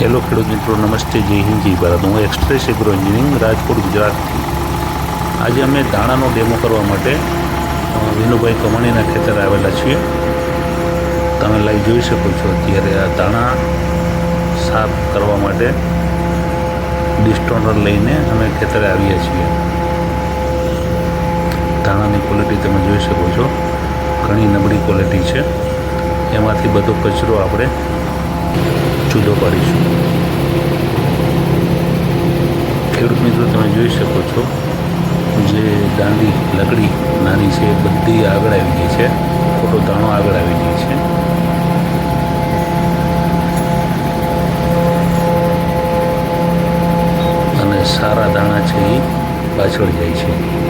Hello ખેડૂત મિત્રો, નમસ્તે, જય હિન્દ, જય ભારત. હું એક્સપ્રેસ એગ્રો એન્જિનિયરિંગ, રાજકોટ, ગુજરાતથી. આજે અમે દાણાનો ડેમો કરવા માટે વિનુભાઈ કમાણીના ખેતરે આવેલા છીએ. તમે લાઈવ જોઈ શકો છો અત્યારે આ દાણા સાફ કરવા માટે ડિસ્ટોનર લઈને અમે ખેતરે આવ્યા છીએ. દાણાની ક્વોલિટી તમે જોઈ શકો છો. ઘણી નબળી ક્વોલિટી છે. એમાંથી બધો કચરો આપણે જુદો પાડીશું. ખેડૂત મિત્રો તમે જોઈ શકો છો, જે દાંડી, લકડી, નાની છે એ બધી આગળ આવી ગઈ છે. ખોટો દાણો આગળ આવી ગઈ છે. અને સારા દાણા છે એ પાછળ જાય છે.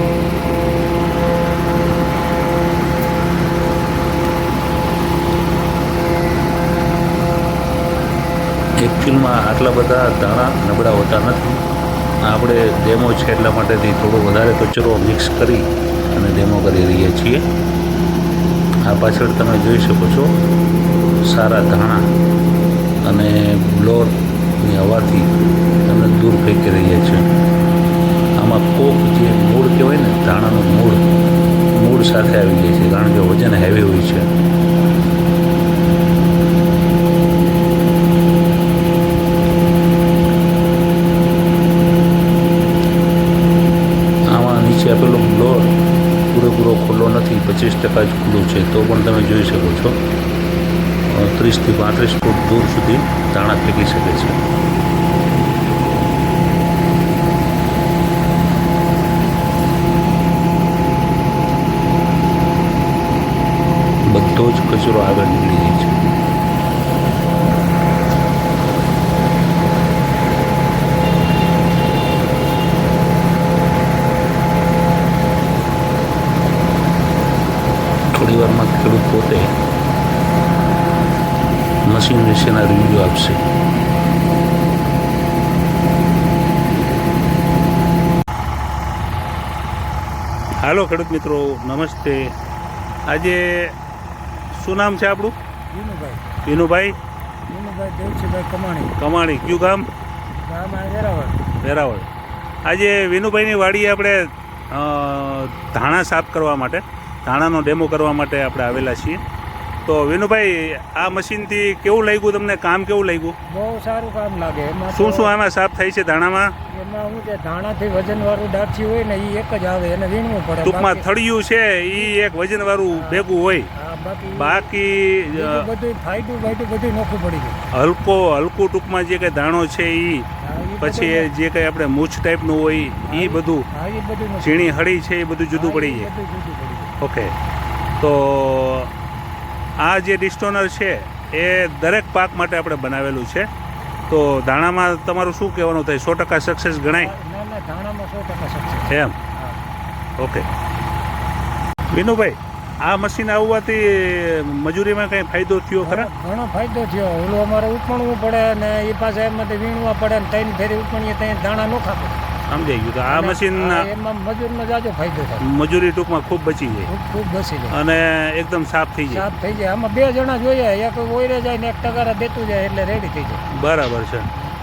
એકચ્યુઅલમાં આટલા બધા દાણા નબળા હોતા નથી. આપણે ડેમો છે એટલા માટેથી થોડો વધારે કચરો મિક્સ કરી અને ડેમો કરી રહ્યા છીએ. આ પાછળ તમે જોઈ શકો છો સારા ધાણા અને બ્લોરની હવાથી તમે દૂર ફેંકી રહ્યા છે આમાં કોક જે મૂળ કહેવાય ને ધાણાનું મૂળ મૂળ સાથે આવી જાય છે, કારણ કે વજન હેવી હોય છે. નીચે આપેલો ફ્લોર પૂરેપૂરો ખુલ્લો નથી, પચીસ ટકા જ ખુલ્લું છે. તો પણ તમે જોઈ શકો છો. ત્રીસથી પાંત્રીસ ફૂટ દૂર સુધી દાણા ફેંકી શકે છે. બધો જ કચરો આગળ નીકળી જાય છે થોડી વારમાં ખેડૂત પોતે મશીન વિશેના રિવ્યૂ આપશે હાલો ખેડૂત મિત્રો નમસ્તે. આજે શું નામ છે આપણું? વિનુભાઈ. વિનુભાઈ? વિનુભાઈ દેવજીભાઈ કમાણી. કમાણી. કયું ગામ? ગામ આ વેરાવળ. વેરાવળ. આજે વિનુભાઈની વાડીએ આપણે ધાણા સાફ કરવા માટે ધાણાનો ડેમો કરવા માટે આપણે આવેલા છીએ. તો વિનુભાઈ આ મશીનથી કેવું લાગ્યું તમને? કામ કેવું લાગ્યું? બહુ સારું કામ લાગે. એમાં શું શું આમાં સાફ થાય છે ધાણામાં? એમાં શું છે ધાણાથી વજન વાળું ડાચી હોય ને એ એક જ આવે એને વીણવું પડે. ટૂંકમાં થળિયું છે એ એક વજનવાળું ભેગું હોય. બાકી બધું ફાયદું ફાયદું બધું નોખું પડી ગયું. હલકો હલકું ટૂંકમાં જે કંઈ ધાણો છે એ ઈ પછી જે કંઈ આપણે મૂછ ટાઈપનું હોય એ બધું ઈ બધું ઝીણી હળી છે એ બધું જુદું પડી જાય. ઓકે. તો આ જે ડિસ્ટોનર છે એ દરેક પાક માટે આપણે બનાવેલું છે. તો ધાણામાં તમારું શું કહેવાનું થાય? સો ટકા સક્સેસ ગણાય? ના ના એમ? ઓકે. વિનુભાઈ આ મશીન આવવાથી મજૂરીમાં કંઈ ફાયદો થયો ખરા? ઘણો ફાયદો થયો. ઓલું અમારે ઉપણવું પડે ને એ પાસે એમાંથી વીણવા પડે ને ત્રણ ફેરી ઉપણીએ ત્યાં દાણા નોખા પડે સમજાઈ ગયું તો આ મશીન એમાં મજૂરનો જાજો ફાયદો થાય. મજૂરી ટૂંકમાં ખૂબ બચી જાય. ખૂબ બચી જાય. અને એકદમ સાફ થઈ જાય. સાફ થઈ જાય. આમાં બે જણા જોઈએ એક ઓયરે જાય ને એક ટકારા દેતું જાય એટલે રેડી થઈ જાય. બરાબર છે.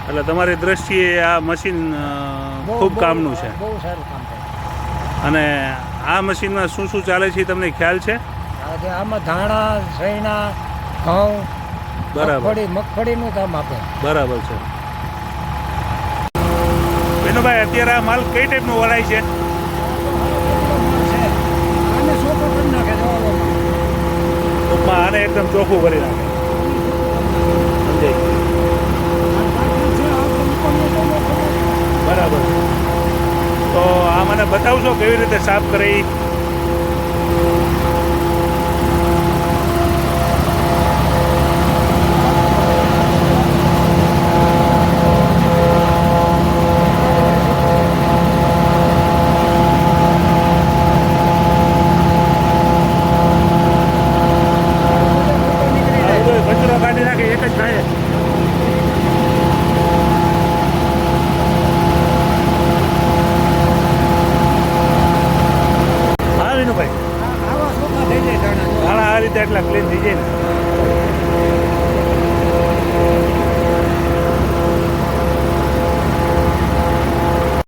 એટલે તમારી દ્રષ્ટિએ આ મશીન ખૂબ કામનું છે. બહુ સારું કામ થાય. અને આ મશીનમાં શું શું ચાલે છે તમને ખ્યાલ છે? આમાં ધાણા સૈણા ઘઉં બરાબર. મગફળી મગફળીનું કામ આપે. બરાબર છે. બેનુભાઈ અત્યારે આ માલ કઈ ટાઈપનું વળાય છે? ટૂંકમાં આને એકદમ ચોખ્ખું કરી નાખે. બરાબર. તો આ મને બતાવશો કેવી રીતે સાફ કરે? meter las lentes llenas.